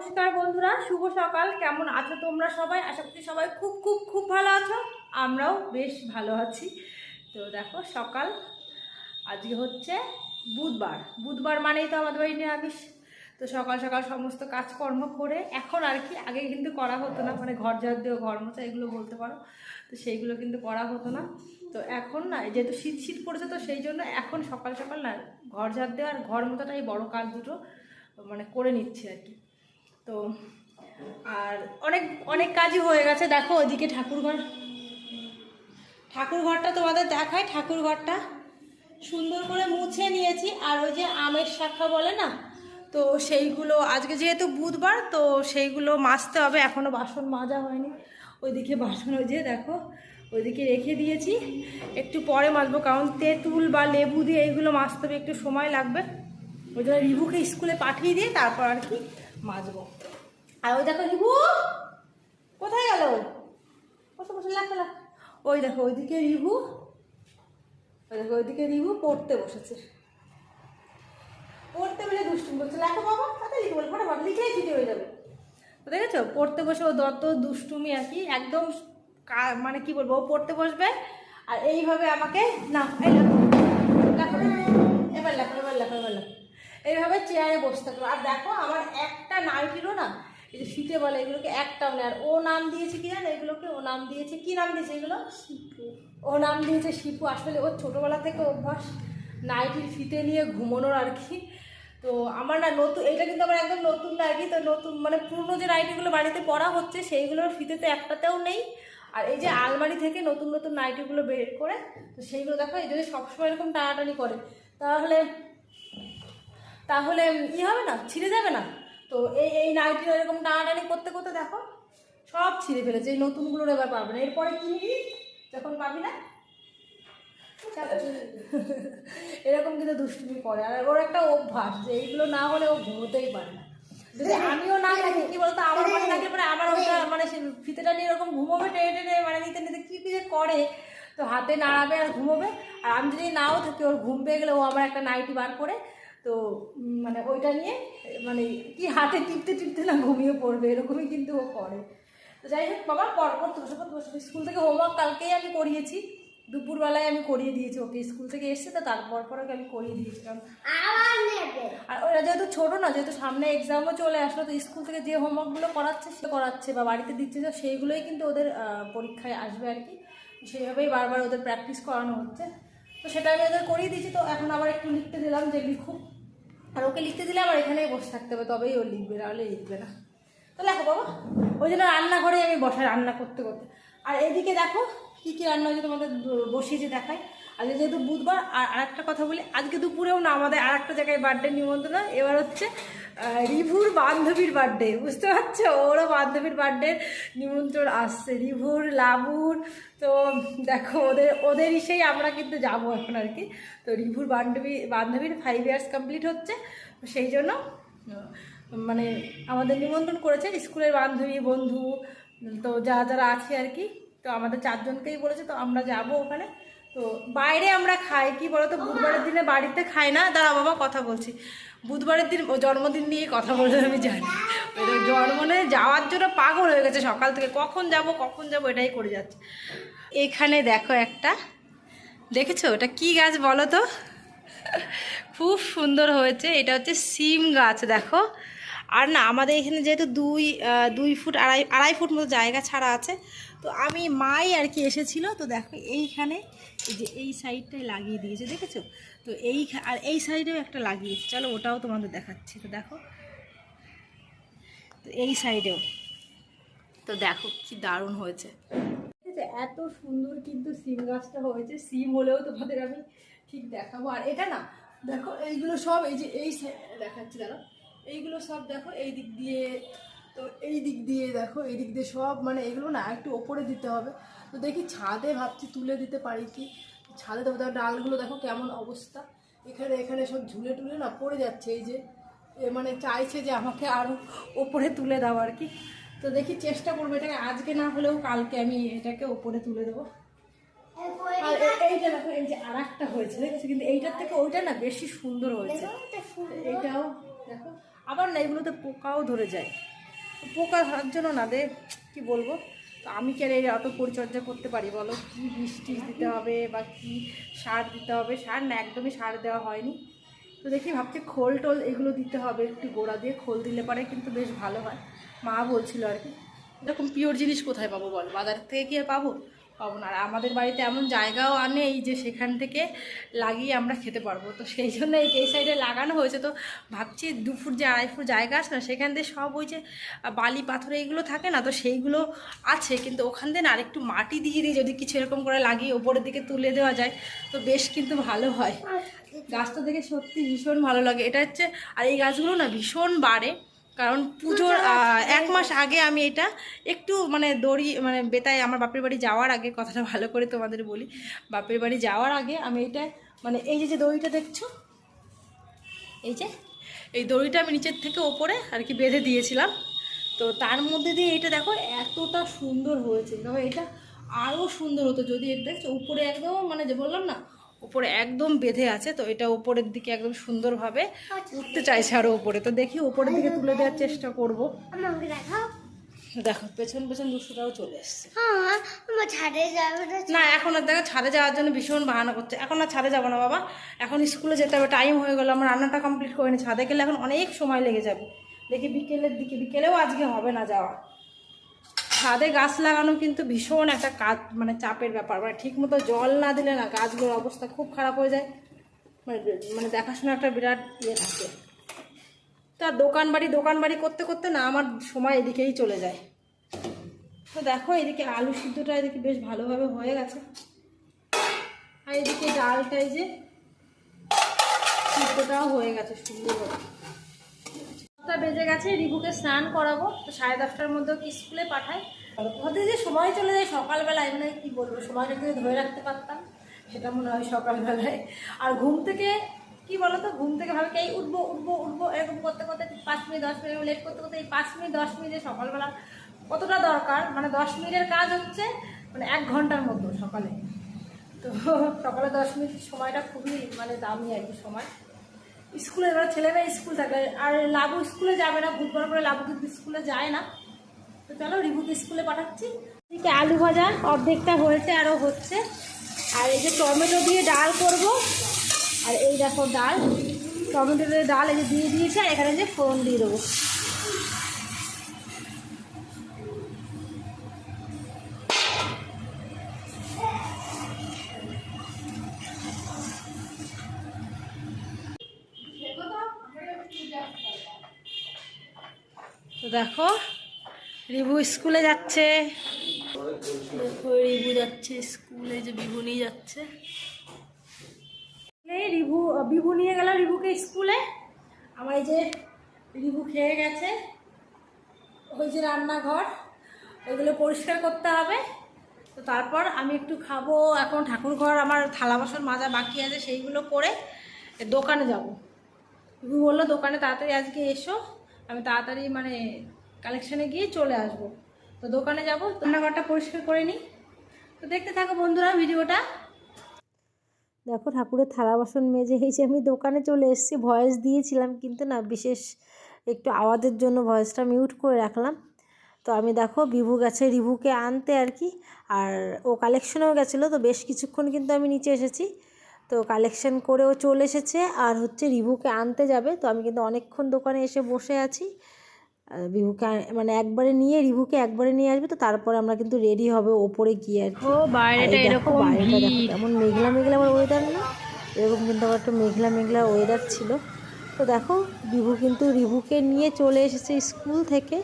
নমস্কার বন্ধুরা, শুভ সকাল। কেমন আছো তোমরা সবাই? আশা করছি সবাই খুব খুব খুব ভালো আছো। আমরাও বেশ ভালো আছি। তো দেখো, সকাল। আজকে হচ্ছে বুধবার। বুধবার মানেই তো আমাদের বাড়ি নিরামিষ। তো সকাল সকাল সমস্ত কাজকর্ম করে এখন আর কি, আগে কিন্তু করা হতো না। মানে ঘর ঝাড় দেওয়া, ঘর মোছা এগুলো বলতে পারো। তো সেইগুলো কিন্তু করা হতো না। তো এখন না যেহেতু শীত শীত পড়েছে, তো সেই জন্য এখন সকাল সকাল না, ঘর ঝাড় দেওয়া আর ঘর মোছাটাই বড় কাজ দুটো মানে করে নিচ্ছি আর কি। তো, আর অনেক অনেক কাজই হয়ে গেছে। দেখো, ওইদিকে ঠাকুরঘর। ঠাকুর ঘরটা তোমাদের দেখায় ঠাকুর ঘরটা সুন্দর করে মুছে নিয়েছি। আর ওই যে আমের শাখা বলে না? তো সেইগুলো, আজকে যেহেতু বুধবার, তো সেইগুলো মাজতে হবে। এখনও বাসন মাজা হয়নি। ওইদিকে বাসন, ওই যে দেখো, ওইদিকে রেখে দিয়েছি। একটু পরে মাজবো, কারণ তেঁতুল বা লেবু দিয়ে এইগুলো মাজতে হবে একটু সময় লাগবে। ওই জন্য রিভুকে স্কুলে পাঠিয়ে দিয়ে তারপর আর কি মাজবো। আর ওই দেখো রিভু কোথায় গেল? বসে বসে, লেখা, লেখ। ওই দেখো, ওইদিকে রিভু ওই দেখো, ওইদিকে রিভু পড়তে বসেছে। পড়তে বলে দুষ্টুম করছে। লেখো বাবা তাতে লিখে বল, ফটাফট, লিখলেই ছুটি হয়ে যাবে। দেখেছ? পড়তে বসে ও দত্ত দুষ্টুমি আর কি, একদম মানে কি বলব, ও পড়তে বসবে আর এইভাবে আমাকে, না, এই লেখো। এবার লেখো এবার লেখো এবার লেখো। এইভাবে চেয়ারে বসে থাকব আর দেখো, আমার একটা নাইটিরও না এই যে শীতে বলে এগুলোকে একটাও নেই আর ও নাম দিয়েছে কি জানো? এগুলোকে ও নাম দিয়েছে কি নাম দিয়েছে এগুলো? ও নাম দিয়েছে শিপু। আসলে ওর ছোটোবেলা থেকে অভ্যাস নাইটির ফিতে নিয়ে ঘুমানোর আর কি। তো আমার না নতুন এটা কিন্তু আমার একদম নতুন না কি। তো নতুন মানে পুরনো যে নাইটিগুলো বাড়িতে পরা হচ্ছে সেইগুলোর ফিতেতে একটাতেও নেই। আর এই যে আলমারি থেকে নতুন নতুন নাইটিগুলো বের করে তো সেইগুলো দেখো এই যদি সবসময় এরকম টানাটানি করে তাহলে তাহলে ই হবে না? ছিঁড়ে যাবে না? তো এই এই নাইটি এরকম টানাটানি করতে করতে দেখো সব ছিঁড়ে ফেলেছে, এই নতুনগুলোর এবার পাবে না। এরপরে কিনবি যখন পাবি না? এরকম কিন্তু দুষ্টুমি করে। আর ওর একটা অভ্যাস যে এইগুলো না হলে ও ঘুমোতেই পারে না। যদি আমিও না থাকি, কি বলতো? আমার পাশে থাকলে পরে আমার ওটা মানে সে ফিতেটা নিয়ে এরকম ঘুমোবে, টেনে টেনে মানে নিতে নিতে কী কী করে। তো হাতে নাড়াবে আর ঘুমোবে। আর আমি যদি নাও থাকি, ওর ঘুম পেয়ে গেলে ও আমার একটা নাইটি বার করে তো মানে ওইটা নিয়ে মানে কি হাতে টিপতে টিপতে না ঘুমিয়ে পড়বে এরকমই কিন্তু ও করে। তো যাই হোক বাবা পর পর বসে পর বসে স্কুল থেকে হোমওয়ার্ক কালকেই আমি করিয়েছি। দুপুরবেলায় আমি করিয়ে দিয়েছি ওকে স্কুল থেকে এসছে তো তারপর পর ওকে আমি করিয়ে দিয়েছি। কারণ আবার নেবে। আর ওরা যেহেতু ছোটো না যেহেতু সামনে এক্সামও চলে আসলো তো স্কুল থেকে যে হোমওয়ার্কগুলো করাচ্ছে সে করাচ্ছে বা বাড়িতে দিচ্ছে তো সেইগুলোই কিন্তু ওদের পরীক্ষায় আসবে আর কি। সেইভাবেই বারবার ওদের প্র্যাকটিস করানো হচ্ছে। তো সেটা আমি ওদের করিয়ে দিয়েছি তো এখন আবার একটু লিখতে দিলাম যে লিখুক আর ওকে লিখতে দিলে আমার এখানেই বসে থাকতে হবে, তবেই ও লিখবে, নাহলে লিখবে না। তো লেখো বাবা, ওই জন্য রান্নাঘরে আমি বসাই রান্না করতে করতে। আর এদিকে দেখো কী কী রান্না হয়েছে তোমাদের বসিয়েছে দেখায় আজকে যেহেতু বুধবার, আর আরেকটা কথা বলি, আজকে দুপুরেও না, আমাদের আরেকটা জায়গায় বার্থডে নিমন্ত্রণ। এবার হচ্ছে রিভুর বান্ধবীর বার্থডে বুঝতে পারছ? ওরও বান্ধবীর বার্থডে নিমন্ত্রণ আসছে। রিভুর, লাবুর, তো দেখো, ওদের ওদেরই সেই আমরা কিন্তু যাব এখন আর কি। তো রিভুর বান্ধবী, বান্ধবীর ফাইভ ইয়ার্স কমপ্লিট হচ্ছে। সেই জন্য মানে আমাদের নিমন্ত্রণ করেছে স্কুলের বান্ধবী, বন্ধু, তো যারা যারা আছে আর কি তো আমাদের চারজনকেই বলেছে তো আমরা যাব ওখানে। তো বাইরে আমরা খাই কি বলতো? বুধবারের দিনে বাড়িতে খাই না। দাঁড়া বাবা কথা বলছি। বুধবারের দিন ও জন্মদিন নিয়ে কথা বলে আমি জানি। ওই জন্মনে যাওয়ার জন্য পাগল হয়ে গেছে সকাল থেকে। কখন যাব কখন যাব এটাই করে যাচ্ছে। এখানে দেখো একটা দেখেছ? এটা কি গাছ বলো তো? খুব সুন্দর হয়েছে। এটা হচ্ছে সিম গাছ দেখো। আর না, আমাদের এখানে যেহেতু দুই দুই ফুট, আড়াই আড়াই ফুট মতো জায়গা ছাড়া আছে, তো আমি মাই আর কি এসেছিল, তো দেখো এইখানে এই যে এই সাইডটাই লাগিয়ে দিয়েছে, দেখেছ? তো এই আর এই সাইডেও একটা লাগিয়েছে, চলো ওটাও তোমাদের দেখাচ্ছি, তো দেখো। তো এই সাইডেও, তো দেখো কি দারুণ হয়েছে। এত সুন্দর কিন্তু সিম গাছটা হয়েছে, সিম হলেও তোমাদের আমি ঠিক দেখাবো, আর এটা না, দেখো এইগুলো সব এই যে এই দেখাচ্ছি দাঁড়া এইগুলো সব দেখো এই দিক দিয়ে তো এই দিক দিয়ে দেখো এই দিক দিয়ে সব মানে এগুলো না একটু ওপরে দিতে হবে। তো দেখি ছাদে ভাবছি তুলে দিতে পারি কি? ছাদে তো দেখো ডালগুলো দেখো কেমন অবস্থা। এখানে এখানে সব ঝুলে টুলে না পড়ে যাচ্ছে এই যে এ মানে চাইছে যে আমাকে আরও ওপরে তুলে দাও আর কি। তো দেখি চেষ্টা করব এটাকে আজকে না হলেও কালকে আমি এটাকে ওপরে তুলে দেবো। আর এইটা দেখো এই যে আর একটা হয়েছে দেখেছ? কিন্তু এইটার থেকে ওইটা না বেশি সুন্দর হয়েছে। এটা ফুল এইটাও দেখো আবার না এগুলোতে পোকাও ধরে যায়। পোকা ধরার জন্য না দে কী বলব? তো আমি কি আর এই অত পরিচর্যা করতে পারি বলো? কি বৃষ্টি দিতে হবে বা কি সার দিতে হবে? সার না, একদমই সার দেওয়া হয়নি। তো দেখি ভাবছি খোল টোল এগুলো দিতে হবে, একটু গোড়া দিয়ে খোল দিলে পরে কিন্তু বেশ ভালো হয়। মা বলছিল আর কি, এরকম পিওর জিনিস কোথায় পাবো বল? বাজার থেকে কি আর পাবো? পাবো না। আর আমাদের বাড়িতে এমন জায়গাও নেই যে সেখান থেকে লাগিয়ে আমরা খেতে পারব। তো সেই জন্য এই এই সাইডে লাগানো হয়েছে। তো ভাবছি দু ফুট যে আড়াই ফুট জায়গা আছে না সেখান দিয়ে সব ওই যে বালি পাথর এইগুলো থাকে না তো সেইগুলো আছে। কিন্তু ওখান দিয়ে না আরেকটু মাটি দিয়ে দিয়ে যদি কিছু এরকম করে লাগিয়ে ওপরের দিকে তুলে দেওয়া যায় তো বেশ কিন্তু ভালো হয়। গাছটা দেখে সত্যি ভীষণ ভালো লাগে। এটা হচ্ছে আর এই গাছগুলো না ভীষণ বাড়ে। কারণ পুজোর এক মাস আগে আমি এটা একটু মানে দড়ি মানে বেতায় আমার বাপের বাড়ি যাওয়ার আগে কথাটা ভালো করে তোমাদের বলি বাপের বাড়ি যাওয়ার আগে আমি এটা মানে এই যে যে দড়িটা দেখছ? এই যে এই দড়িটা আমি নিচের থেকে ওপরে আর কি বেঁধে দিয়েছিলাম। তো তার মধ্যে দিয়ে এটা দেখো এতটা সুন্দর হয়েছে। তবে এটা আরও সুন্দর হতো যদি এটা দেখছ উপরে একদম মানে যে বললাম না উপরে একদম বেঁধে আছে তো এটা উপরের দিকে একদম সুন্দরভাবে উঠতে চাইছে আরও উপরে। তো দেখি উপরের দিকে তুলে দেওয়ার চেষ্টা করব। দেখো পেছন পেছন দুশোটাও চলে এসছে। হ্যাঁ না না এখন আর দেখো ছাদে যাওয়ার জন্য ভীষণ বাহানা করছে। এখন আর ছাদে যাব না বাবা। এখন স্কুলে যেতে হবে টাইম হয়ে গেলো আমার রান্নাটা কমপ্লিট করে নি। ছাদে গেলে এখন অনেক সময় লেগে যাবে। দেখি বিকেলের দিকে বিকেলেও আজকে হবে না যাওয়া। ছাদে গাছ লাগানো কিন্তু ভীষণ একটা কাজ মানে চাপের ব্যাপার। মানে ঠিক মতো জল না দিলে না গাছগুলোর অবস্থা খুব খারাপ হয়ে যায়। মানে মানে দেখাশোনা একটা বিরাট ইয়ে থাকে। তা দোকান বাড়ি দোকান বাড়ি করতে করতে না আমার সময় এদিকেই চলে যায়। তো দেখো এদিকে আলু সিদ্ধটা এদিকে বেশ ভালোভাবে হয়ে গেছে। আর এদিকে ডালটাই যে সিদ্ধটাও হয়ে গেছে সুন্দরভাবে। দশটা বেজে গেছে রিভুকে স্নান করাবো। তো সাড়ে দশটার মধ্যে ওকে স্কুলে পাঠাই। ওদের যে সময় চলে যায় সকালবেলায় মানে কি বলব, সময়টা যদি ধরে রাখতে পারতাম, সেটা মনে হয় সকালবেলায়। আর ঘুম থেকে, কি বলতো, ঘুম থেকে ভাবে কি, এই উঠবো উঠবো উঠবো, এরকম করতে করতে পাঁচ মিনিট, দশ মিনিট লেট করতে করতে এই পাঁচ মিনিট, দশ মিনিটে সকালবেলা কতটা দরকার মানে দশ মিনিটের কাজ হচ্ছে মানে এক ঘণ্টার মতো সকালে। তো সকালে দশ মিনিট সময়টা খুবই মানে দামি আর কি সময়। স্কুলে এবার ছেলেরা স্কুল থাকে। আর লাবু স্কুলে যাবে না, বুধবার করে লাবু কিন্তু স্কুলে যায় না। তো চলো রিভুকে স্কুলে পাঠাচ্ছি। এদিকে আলু ভাজা, অর্ধেকটা হয়েছে আরও হচ্ছে। আর এই যে টমেটো দিয়ে ডাল করব। আর এই দেখো ডাল টমেটো দিয়ে ডাল এই যে দিয়ে দিয়েছে, আর এখানে যে ফোন দিয়ে দেবো। দেখো, রিভু স্কুলে যাচ্ছে। দেখো, রিভু যাচ্ছে স্কুলে যে বিভু নিয়ে যাচ্ছে। এই রিভু, বিভু নিয়ে গেল রিভুকে স্কুলে। আমার এই যে রিভু খেয়ে গেছে। ওই যে রান্নাঘর, ওইগুলো পরিষ্কার করতে হবে। তো তারপর আমি একটু খাব। এখন ঠাকুর ঘর আমার থালা বাসন মাজা বাকি আছে, সেইগুলো করে দোকানে যাব। বিভু বলল, দোকানে তাড়াতাড়ি আজকে এসো। আমি তাড়াতাড়ি মানে কালেকশানে গিয়ে চলে আসব। তো দোকানে যাব, রান্নাঘরটা পরিষ্কার করে নিই। তো দেখতে থাকো বন্ধুরা ভিডিওটা। দেখো ঠাকুরের থালা বাসন মেজে এসে আমি দোকানে চলে এসেছি, ভয়েস দিয়েছিলাম কিন্তু না, বিশেষ একটু আওয়াজের জন্য ভয়েসটা মিউট করে রাখলাম। তো আমি দেখো বিভু গেছে রিভুকে আনতে আর কি, আর ও কালেকশনেও গেছিল, তো বেশ কিছুক্ষণ কিন্তু আমি নিচে এসেছি। তো কালেকশন করেও চলে এসেছে। আর হচ্ছে রিভুকে আনতে যাবে। তো আমি কিন্তু অনেকক্ষণ দোকানে এসে বসে আছি। আর রিভুকে মানে একবারে নিয়ে রিভুকে একবারে নিয়ে আসবে। তো তারপরে আমরা কিন্তু রেডি হবে ওপরে গিয়ে আর ও বাইরেটা এরকম কেমন মেঘলা মেঘলা আমার ওয়েদার না। এরকম কিন্তু আমার একটু মেঘলা মেঘলা ওয়েদার ছিল। তো দেখো রিভু কিন্তু রিভুকে নিয়ে চলে এসেছে স্কুল থেকে।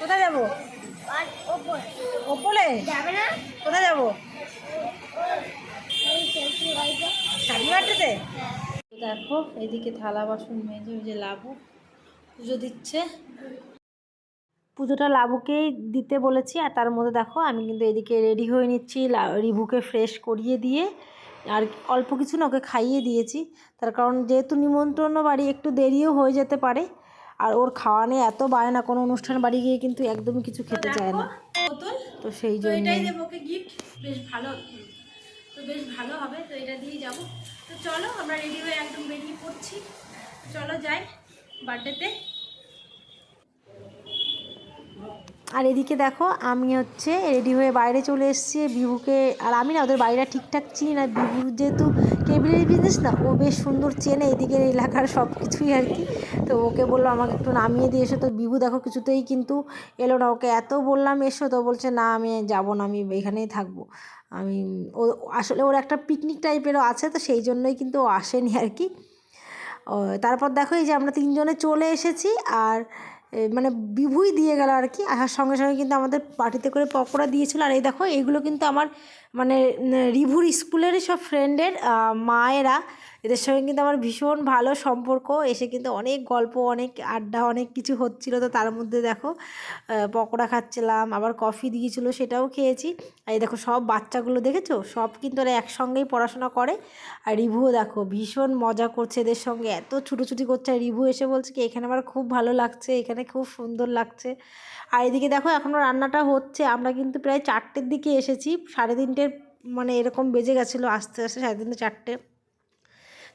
কোথায় যাব? ওপর? কোথায় যাব? দেখো এদিকে থালা বাসন মেজে যে লাবু পুজো দিচ্ছে। পুজোটা লাবুকেই দিতে বলেছি আর তার মধ্যে দেখো আমি কিন্তু এদিকে রেডি হয়ে নিচ্ছি রিভুকে ফ্রেশ করিয়ে দিয়ে আর অল্প কিছু না ওকে খাইয়ে দিয়েছি। তার কারণ যেহেতু নিমন্ত্রণ বাড়ি একটু দেরিও হয়ে যেতে পারে আর ওর খাওয়া নিয়ে এত বায় না কোনো অনুষ্ঠান বাড়ি গিয়ে কিন্তু একদমই কিছু খেতে চায় না। তো সেই জন্য এটাই দেবো ওকে গিফট বেশ ভালো তো বেশ ভালো হবে তো এটা দিয়ে যাব। তো চলো আমরা রেডি হয়ে একদম বেরিয়ে পড়ছি। চলো যাই বার্থডেতে আর এদিকে দেখো, আমি হচ্ছে রেডি হয়ে বাইরে চলে এসেছি। বিভুকে আর আমি না ওদের বাড়িটা ঠিকঠাক চিনি না। বিভুর যেহেতু কেবিলের বিজনেস না, ও বেশ সুন্দর চেনে এদিকের এলাকার সব কিছুই আর কি। তো ওকে বলল, আমাকে একটু নামিয়ে দিয়ে এসো। তো বিভু দেখো, কিছুতেই কিন্তু এলো না। ওকে এত বললাম, এসো। তো বলছে, না, আমি যাব না, আমি এখানেই থাকব। আমি, ও আসলে ওর একটা পিকনিক টাইপেরও আছে, তো সেই জন্যই কিন্তু ও আসেনি আর কি। তারপর দেখো, এই যে আমরা তিনজনে চলে এসেছি। আর মানে বিভুই দিয়ে গেল আর কি। আর সঙ্গে সঙ্গে কিন্তু আমাদের পার্টিতে করে পকোড়া দিয়েছিল। আর এই দেখো এইগুলো কিন্তু আমার মানে রিভুর স্কুলেরই সব ফ্রেন্ডের মায়েরা। এদের সঙ্গে কিন্তু আমার ভীষণ ভালো সম্পর্ক। এসে কিন্তু অনেক গল্প, অনেক আড্ডা, অনেক কিছু হচ্ছিল। তো তার মধ্যে দেখো পকোড়া খাচ্ছিলাম, আবার কফি দিয়েছিল, সেটাও খেয়েছি। আর এই দেখো, সব বাচ্চাগুলো দেখেছ? সব কিন্তু ওরা একসঙ্গেই পড়াশোনা করে। আর রিভুও দেখো, ভীষণ মজা করছে এদের সঙ্গে। এত ছুটোছুটি করছে। রিভু এসে বলছে কি, এখানে আমার খুব ভালো লাগছে, এখানে খুব সুন্দর লাগছে। আর এদিকে দেখো এখনও রান্নাটা হচ্ছে। আমরা কিন্তু প্রায় চারটের দিকে এসেছি। সাড়ে তিনটের মানে এরকম বেজে গেছিল আস্তে আস্তে, সাড়ে তিনটে, চারটে।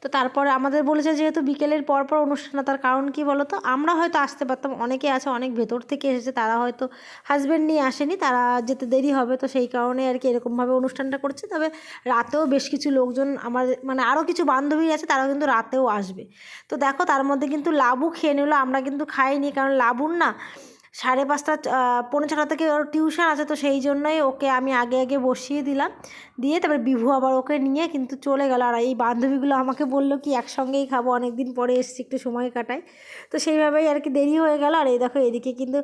তো তারপরে আমাদের বলেছে যেহেতু বিকেলের পর পর অনুষ্ঠান তার কারণ কি বলো তো? আমরা হয়তো আসতে পারতাম। অনেকে আছে, অনেক ভেতর থেকে এসেছে। তারা হয়তো হাজব্যান্ড নিয়ে আসেনি, তারা যেতে দেরি হবে। তো সেই কারণে আর কি এরকমভাবে অনুষ্ঠানটা করছে। তবে রাতেও বেশ কিছু লোকজন আমার মানে আরও কিছু বান্ধবী আছে, তারাও কিন্তু রাতেও আসবে। তো দেখো, তার মধ্যে কিন্তু লাবু খেয়ে নিল। আমরা কিন্তু খাইনি, কারণ লাবুর না সাড়ে পাঁচটা পৌনে ছটা থেকে ওর টিউশন আছে, তো সেই জন্যই ওকে আমি আগে আগে বসিয়ে দিলাম। দিয়ে তারপরে বিভু আবার ওকে নিয়ে কিন্তু চলে গেল। আর এই বান্ধবীগুলো আমাকে বলল কি, একসঙ্গেই খাব অনেক দিন পরে এসেছি, একটু সময় কাটাই। তো সেইভাবেই আর কি দেরি হয়ে গেল। আর এই দেখো, এদিকে কিন্তু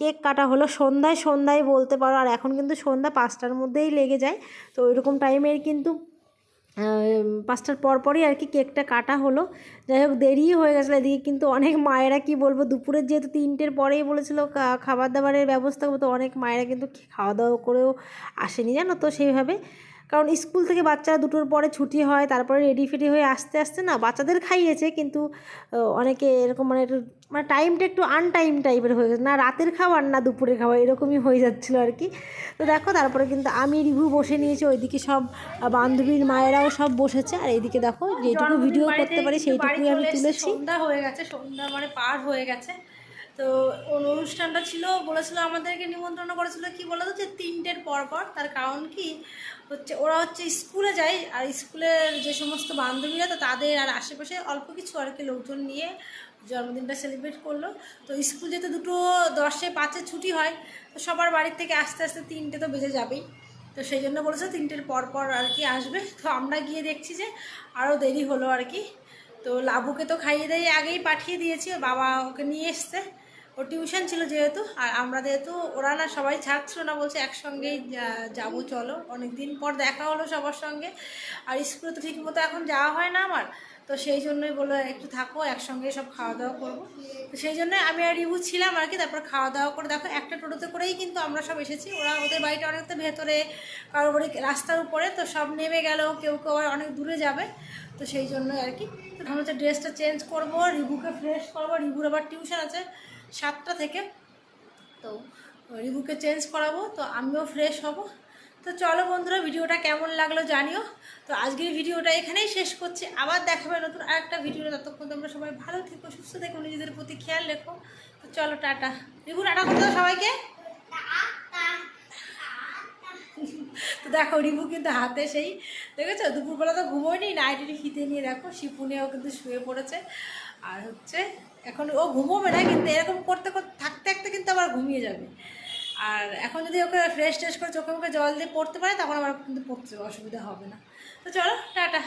কেক কাটা হলো। সন্ধ্যায় সন্ধ্যায় বলতে পারো, আর এখন কিন্তু সন্ধ্যা পাঁচটার মধ্যেই লেগে যায়। তো ওইরকম টাইমের কিন্তু পাঁচটার পর পরই আর কি কেকটা কাটা হলো। যাই হোক, দেরিই হয়ে গেছিল এদিকে, কিন্তু অনেক মায়েরা কি বলব, দুপুরের যেহেতু তিনটের পরেই বলেছিল খাবার দাবারের ব্যবস্থা তো অনেক মায়েরা কিন্তু খাওয়া দাওয়া করেও আসেনি, জানো তো সেইভাবে। কারণ স্কুল থেকে বাচ্চারা দুটোর পরে ছুটি হয় তারপরে রেডি ফেডি হয়ে আস্তে আস্তে না বাচ্চাদের খাইয়েছে কিন্তু অনেকে এরকম মানে একটু মানে টাইমটা একটু আনটাইম টাইপের হয়ে গেছে। না রাতের খাবার না দুপুরের খাবার এরকমই হয়ে যাচ্ছিল আর কি। তো দেখো তারপরে কিন্তু আমি রিভিউ বসে নিয়েছি ওইদিকে সব বান্ধবীর মায়েরাও সব বসেছে। আর এইদিকে দেখো যেটুকু ভিডিও করতে পারি সেইটুকুই আমি তুলেছি। সন্ধ্যা হয়ে গেছে সন্ধ্যা মানে পার হয়ে গেছে। তো অনুষ্ঠানটা ছিল, বলেছিল আমাদেরকে নিমন্ত্রণ করেছিল কি বলতো যে তিনটের পর পর, তার কারণ কি হচ্ছে ওরা হচ্ছে স্কুলে যায় আর স্কুলের যে সমস্ত বান্ধবীরা তো তাদের আর আশেপাশে অল্প কিছু আর কি লোকজন নিয়ে জন্মদিনটা সেলিব্রেট করল। তো স্কুল যেহেতু দুটো দশে পাঁচে ছুটি হয়, তো সবার বাড়ির থেকে আস্তে আস্তে তিনটে তো বেজে যাবেই। তো সেই জন্য বলেছে তিনটের পর পর আর কি আসবে। তো আমরা গিয়ে দেখছি যে আরও দেরি হলো আর কি। তো লাবুকে তো খাইয়ে দিয়ে আগেই পাঠিয়ে দিয়েছি বাবা ওকে নিয়ে এসছে। ওর টিউশন ছিল যেহেতু, আর আমরা যেহেতু, ওরা না সবাই ছাড়ছিল না, বলছে একসঙ্গেই যাব, চলো। অনেক দিন পর দেখা হলো সবার সঙ্গে। আর স্কুলে তো ঠিক মতো এখন যাওয়া হয় না আমার। তো সেই জন্যই বলল, একটু থাকো, একসঙ্গে সব খাওয়া দাওয়া করব। তো সেই জন্য আমি আর রিভু ছিলাম আর কি, তারপর খাওয়া দাওয়া করে দেখো, একটা টোটোতে করেই কিন্তু আমরা সব এসেছি। ওরা ওদের বাড়িটা অনেকটা ভেতরে কারও বাড়ি রাস্তার উপরে, তো সব নেমে গেল, কেউ কেউ আবার অনেক দূরে যাবে। তো সেই জন্য আর কি। তো আমি হচ্ছে ড্রেসটা চেঞ্জ করব, রিভুকে ফ্রেশ করব রিভুর আবার টিউশন আছে। সাতটা থেকে। তো রিভুকে চেঞ্জ করাবো, তো আমিও ফ্রেশ হব। তো চলো বন্ধুরা, ভিডিওটা কেমন লাগল জানিও। তো আজকের ভিডিওটা এখানেই শেষ করছি। আবার দেখাবে নতুন আরেকটা ভিডিও ততক্ষণ তোমরা সবাই ভালো থেকো, সুস্থ থেকো, নিজেদের প্রতি খেয়াল রেখো। তো চলো, টাটা। রিভু টাটা করতে সবাইকে। তো দেখো রিভু কিন্তু হাতে সেই, দেখেছ? দুপুরবেলা তো ঘুমোয়নি নাইটিটি ফিতে নিয়ে দেখো শিপুনেও কিন্তু শুয়ে পড়েছে। আর হচ্ছে এখন ও ঘুমোবে না, কিন্তু এরকম করতে করতে থাকতে থাকতে কিন্তু আবার ঘুমিয়ে যাবে। আর এখন যদি ওকে ফ্রেশ ট্রেশ করে চোখে মুখে জল দিয়ে পড়তে পারে, তখন আমার কিন্তু পড়তে অসুবিধা হবে না। তো চলো, টাটা।